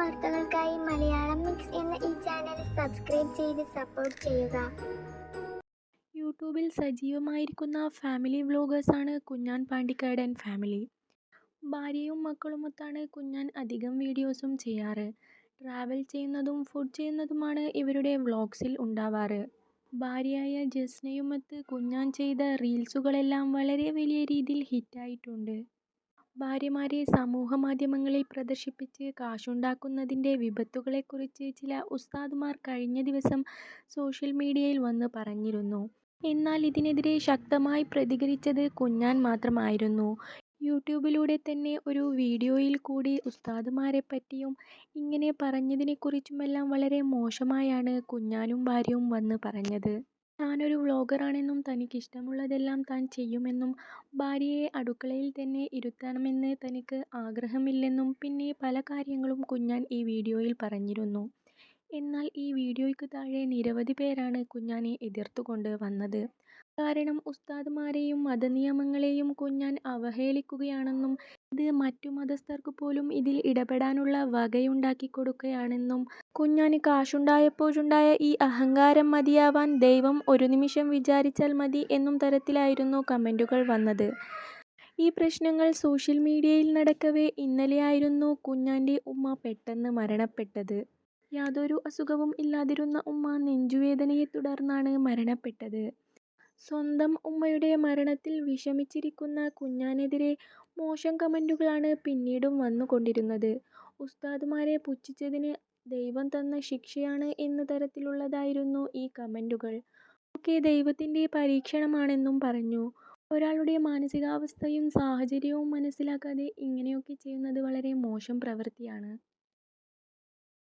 വാർത്തകൾക്കായി മലയാളം മിക്സ് എന്ന ഈ ചാനൽ സബ്സ്ക്രൈബ് ചെയ്ത് സപ്പോർട്ട് ചെയ്യുക. യൂട്യൂബിൽ സജീവമായിരിക്കുന്ന ഫാമിലി വ്ലോഗേഴ്സാണ് കുഞ്ഞാൻ പാണ്ടിക്കാടൻ ഫാമിലി. ഭാര്യയും മക്കളുമൊത്താണ് കുഞ്ഞാൻ അധികം വീഡിയോസും ചെയ്യാറ്. ട്രാവൽ ചെയ്യുന്നതും ഫുഡ് ചെയ്യുന്നതുമാണ് ഇവരുടെ വ്ളോഗ്സിൽ ഉണ്ടാവാറ്. ഭാര്യയായ ജസ്നയുമൊത്ത് കുഞ്ഞാൻ ചെയ്ത റീൽസുകളെല്ലാം വളരെ വലിയ രീതിയിൽ ഹിറ്റായിട്ടുണ്ട്. ഭാര്യമാരെ സമൂഹ മാധ്യമങ്ങളിൽ പ്രദർശിപ്പിച്ച് കാശുണ്ടാക്കുന്നതിന്റെ വിപത്തുകളെക്കുറിച്ച് ചില ഉസ്താദുമാർ കഴിഞ്ഞ ദിവസം സോഷ്യൽ മീഡിയയിൽ വന്ന് പറഞ്ഞിരുന്നു. എന്നാൽ ഇതിനെതിരെ ശക്തമായി പ്രതികരിച്ചത് കുഞ്ഞാൻ മാത്രമായിരുന്നു. യൂട്യൂബിലൂടെ തന്നെ ഒരു വീഡിയോയിൽ കൂടി ഉസ്താദുമാരെ പറ്റിയും ഇങ്ങനെ പറഞ്ഞതിനെക്കുറിച്ചുമെല്ലാം വളരെ മോശമായാണ് കുഞ്ഞാനും ഭാര്യയും വന്ന് പറഞ്ഞത്. താനൊരു വ്ളോഗറാണെന്നും തനിക്ക് ഇഷ്ടമുള്ളതെല്ലാം താൻ ചെയ്യുമെന്നും ഭാര്യയെ അടുക്കളയിൽ തന്നെ ഇരുത്തണമെന്ന് തനിക്ക് ആഗ്രഹമില്ലെന്നും പിന്നെ പല കാര്യങ്ങളും കുഞ്ഞാൻ ഈ വീഡിയോയിൽ പറഞ്ഞിരുന്നു. എന്നാൽ ഈ വീഡിയോയ്ക്ക് താഴെ നിരവധി പേരാണ് കുഞ്ഞാനെ എതിർത്തുകൊണ്ട് വന്നത്. കാരണം ഉസ്താദുമാരെയും മതനിയമങ്ങളെയും കുഞ്ഞാൻ അവഹേളിക്കുകയാണെന്നും ഇത് മറ്റു മതസ്ഥർക്ക് പോലും ഇതിൽ ഇടപെടാനുള്ള വകയുണ്ടാക്കി കൊടുക്കുകയാണെന്നും കുഞ്ഞാന് കാശുണ്ടായപ്പോഴുണ്ടായ ഈ അഹങ്കാരം മതിയാവാൻ ദൈവം ഒരു നിമിഷം വിചാരിച്ചാൽ മതി എന്നും തരത്തിലായിരുന്നു കമന്റുകൾ വന്നത്. ഈ പ്രശ്നങ്ങൾ സോഷ്യൽ മീഡിയയിൽ നടക്കവേ ഇന്നലെയായിരുന്നു കുഞ്ഞാന്റെ ഉമ്മ പെട്ടെന്ന് മരണപ്പെട്ടത്. യാതൊരു അസുഖവും ഇല്ലാതിരുന്ന ഉമ്മ നെഞ്ചുവേദനയെ തുടർന്നാണ് മരണപ്പെട്ടത്. സ്വന്തം ഉമ്മയുടെ മരണത്തിൽ വിഷമിച്ചിരിക്കുന്ന കുഞ്ഞാനെതിരെ മോശം കമന്റുകളാണ് പിന്നീടും വന്നുകൊണ്ടിരുന്നത്. ഉസ്താദുമാരെ പുച്ഛിച്ചതിന് ദൈവം തന്ന ശിക്ഷയാണ് എന്ന തരത്തിലുള്ളതായിരുന്നു ഈ കമന്റുകൾ ഒക്കെ ദൈവത്തിന്റെ പരീക്ഷണമാണെന്നും പറഞ്ഞു. ഒരാളുടെ മാനസികാവസ്ഥയും സാഹചര്യവും മനസ്സിലാക്കാതെ ഇങ്ങനെയൊക്കെ ചെയ്യുന്നത് വളരെ മോശം പ്രവൃത്തിയാണ്.